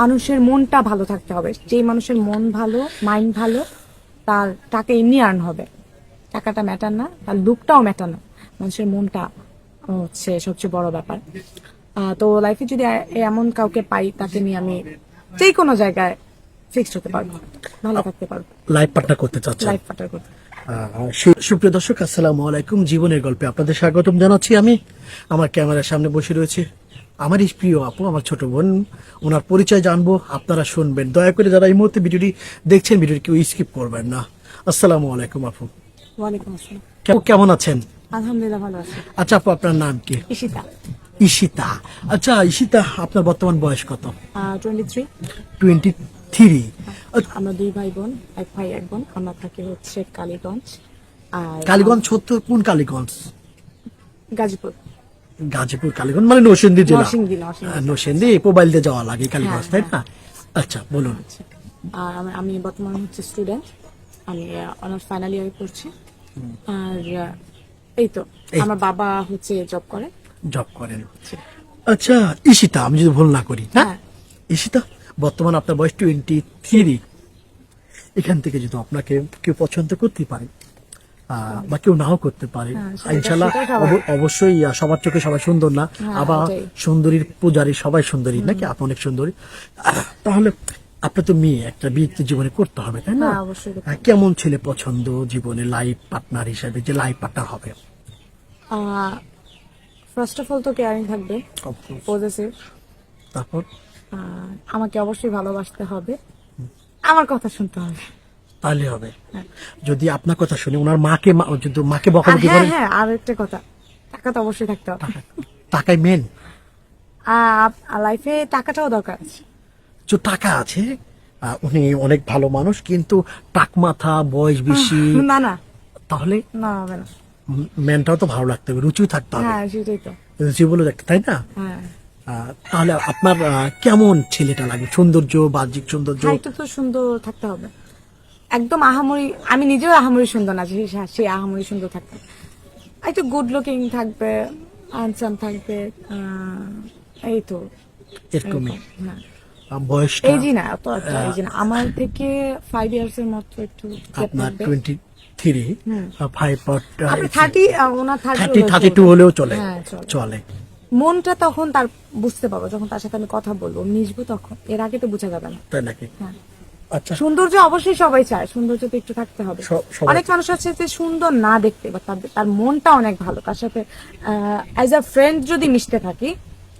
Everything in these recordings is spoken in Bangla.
মানুষের মনটা ভালো থাকতে হবে। যেই মানুষের মন ভালো মাইন্ড ভালো তার টাকা এমনি আর্ন হবে। টাকাটা ম্যাটার না তার লুকটাও ম্যাটার না। মানুষের মনটা হচ্ছে সবচেয়ে বড় ব্যাপার। তো লাইফে যদি এমন কাউকে পাই তাকে নিয়ে আমি যে কোনো জায়গায় ফিক্সড হতে পারব ভালো থাকতে পারব। লাইভ পার্টনার করতে চাচ্ছেন। লাইফ পার্টার করতে। সুপ্রিয় দর্শক আসসালামু আলাইকুম। জীবনের গল্পে আপনাদের স্বাগতম জানাচ্ছি আমি। আমার ক্যামেরার সামনে বসে রয়েছে আমারই প্রিয় আপু আমার ছোট বোন ওনার পরিচয় জানব আপনারা শুনবেন। দয়া করে যারা এই মুহূর্তে ভিডিওটি দেখছেন ভিডিওটি কেউ স্কিপ করবেন না। আসসালামু আলাইকুম আপু। ওয়ালাইকুম আসসালাম। কেমন আছেন? আলহামদুলিল্লাহ ভালো আছি। আচ্ছা আপু আপনার নাম কি? ঈশিতা। আচ্ছা ঈশিতা আপনার বর্তমান বয়স কত? টোয়েন্টি থ্রি টোয়েন্টি থ্রি আমরা দুই ভাই বোন এক ভাই এক বোন। আমরা থাকি হচ্ছে কালীগঞ্জ। আর কালীগঞ্জ সত্তর কোন কালীগঞ্জ? গাজীপুর। গাজীপুর কালীগঞ্জ মানে নরসিংদী জেলা। নরসিংদী। হ্যাঁ, নরসিংদী। মোবাইল দিয়ে যাওয়া লাগে কালীগঞ্জ তাই না? আচ্ছা বলুন। আর আমি- বর্তমানে হচ্ছে স্টুডেন্ট আমি অনার্স ফাইনাল ইয়ারে পড়ছি। আর এই তো আমার বাবা হচ্ছে জব করে। জব করেন। আচ্ছা ঈশিতা আমি যদি ভুল না করি হ্যাঁ। ঈশিতা বর্তমান আপনার বয়স টোয়েন্টি থ্রি এখান থেকে যদি আপনাকে কেউ পছন্দ করতে পারে বা কেউ নাও করতে পারে। হ্যাঁ, ইনশাল্লাহ অবশ্যই সবার চোখে সবাই সুন্দর না হ্যাঁ, আবার সুন্দরীর পূজারী সবাই সুন্দরী নাকি? আপনি অনেক সুন্দরী। তাহলে আপনার তো মেয়ে একটা বিয়ে জীবনে করতে হবে তাই না? হ্যাঁ, কেমন ছেলে পছন্দ জীবনে লাইফ পার্টনার হিসেবে যে লাইফ পার্টনার হবে? ফার্স্ট অফ অল তো কেয়ারিং থাকবে পজিটিভ তারপর? আমাকে অবশ্যই ভালোবাসতে হবে। আমার কথা শুনতে হবে। তাহলে হবে। যদি আপনার কথা শুনে ওনার মাকে যদি মাকে বকা আর বকি হ্যাঁ করে হ্যাঁ আর একটা কথা। টাকা তো অবশ্যই থাকতে হবে। টাকায় মেন লাইফে টাকাটাও দরকার আছে। যে টাকা আছে। উনি অনেক ভালো মানুষ কিন্তু টাক মাথা বয়স বেশি না না। তাহলে না হবে না। মেনটাও তো ভালো লাগতে হবে রুচিও থাকতে হবে। হ্যাঁ সেটাই তো। রুচি বলে দেখতে তাই না? হ্যাঁ। তাহলে আপনার কেমন ছেলেটা লাগে? সৌন্দর্য বাহ্যিক সৌন্দর্য? হাইটও তো সুন্দর থাকতে হবে। একদম আহামরি আমি নিজেও আহামরি সুন্দর না সে আহামরি সুন্দর থাকতে একটু গুড লুকিং থাকবে হ্যান্ডসাম থাকবে এই তো। এরকমই। হ্যাঁ। বয়সটা? এই জি না অত এই জি না আমার থেকে ফাইভ ইয়ার্স এর মতো একটু আপনার থাকবে। টোয়েন্টি থ্রি ফাইভ থার্টি ওনার থার্টি থার্টি থার্টি টু হলেও হ্যাঁ, চলে। চলে। মনটা তখন তার বুঝতে পারব যখন তার সাথে আমি কথা বলব মিশবো তখন এর আগে তো বোঝা যাবে না। তাই নাকি? হ্যাঁ। আচ্ছা। সৌন্দর্য অবশ্যই সবাই চায় সৌন্দর্য তো একটু থাকতে হবে। অনেক মানুষ আছে যে সুন্দর না দেখতে বা তার মনটা অনেক ভালো। তার সাথে অ্যাজ আ ফ্রেন্ড যদি মিশতে থাকি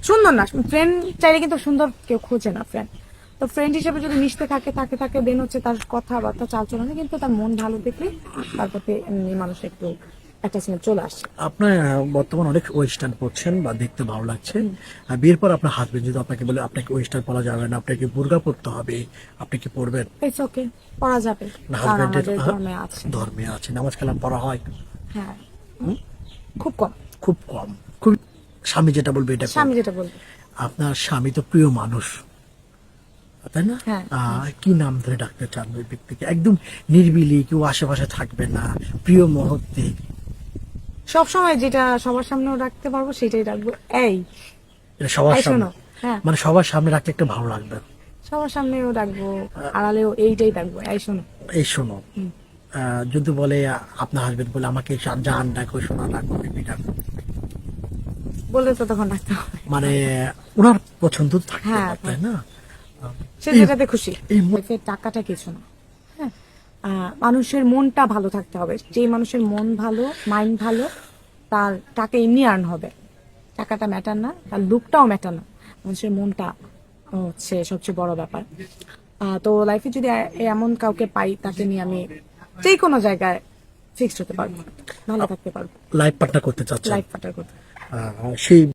সুন্দর না ফ্রেন্ড চাইলে কিন্তু সুন্দর কেউ খোঁজে না ফ্রেন্ড তো ফ্রেন্ড হিসেবে যদি মিশতে থাকে তাকে তাকে দেন হচ্ছে তার কথাবার্তা চালচলনে কিন্তু তার মন ভালো দেখলে তার প্রতি মানুষ একটু অ্যাটাচমেন্ট চলে আসে আপনার বর্তমান অনেক ওয়েস্টার্ন পরছেন বা দেখতে ভালো লাগছে। আর বিয়ের পর আপনার হাজবেন্ড যদি আপনাকে বলে আপনাকে ওয়েস্টার্ন পরা যাবে না আপনাকে বুর্গা পরতে হবে আপনি কি পরবেন ইটস ওকে পড়া যাবে। হাজবেন্ডের ধর্মে আছে। ধর্মে আছে। নামাজ কালাম পড়া হয়। হ্যাঁ। খুব কম। খুব কম। খুব স্বামী যেটা বলবে এটা স্বামী যেটা বলবে। আপনার স্বামী তো প্রিয় মানুষ। তাই না? হ্যাঁ। কি নাম ধরে ডাকতে চান ওই ব্যক্তিকে? একদম নির্বিলি কেউ আশেপাশে থাকবে না প্রিয় মুহূর্তে। সব সময় যেটা সবার সামনে রাখতে পারব সেটাই রাখব। এই এটা সবার সামনে। হ্যাঁ। মানে সবার সামনে রাখলে একটু ভালো লাগবে। সবার সামনেও রাখব আড়ালেও এইটাই রাখব। এই শোনো। এই শোনো যদি বলে আপনার হাজবেন্ড বলে আমাকে জান ডাকো সোনা ডাকো ডাকো। বললে তো তখন রাখতে হবে। মানে ওনার পছন্দ থাকতে হ্যাঁ, তাই না? সে যেটাতে খুশি। এই টাকাটা কিছু না। হ্যাঁ মানুষের মনটা ভালো থাকতে হবে। যেই মানুষের মন ভালো মাইন্ড ভালো তার টাকা এমনি আর্ন হবে। টাকাটা ম্যাটার না তার লুকটাও ম্যাটার না। মানুষের মনটা হচ্ছে সবচেয়ে বড় ব্যাপার। তো লাইফে যদি এমন কাউকে পাই তাকে নিয়ে আমি যে কোনো জায়গায় ফিক্সড হতে পারব। ভালো থাকতে পারব। লাইফ পার্টনার করতে চাচ্ছেন। লাইফ পার্টার করতে। সেই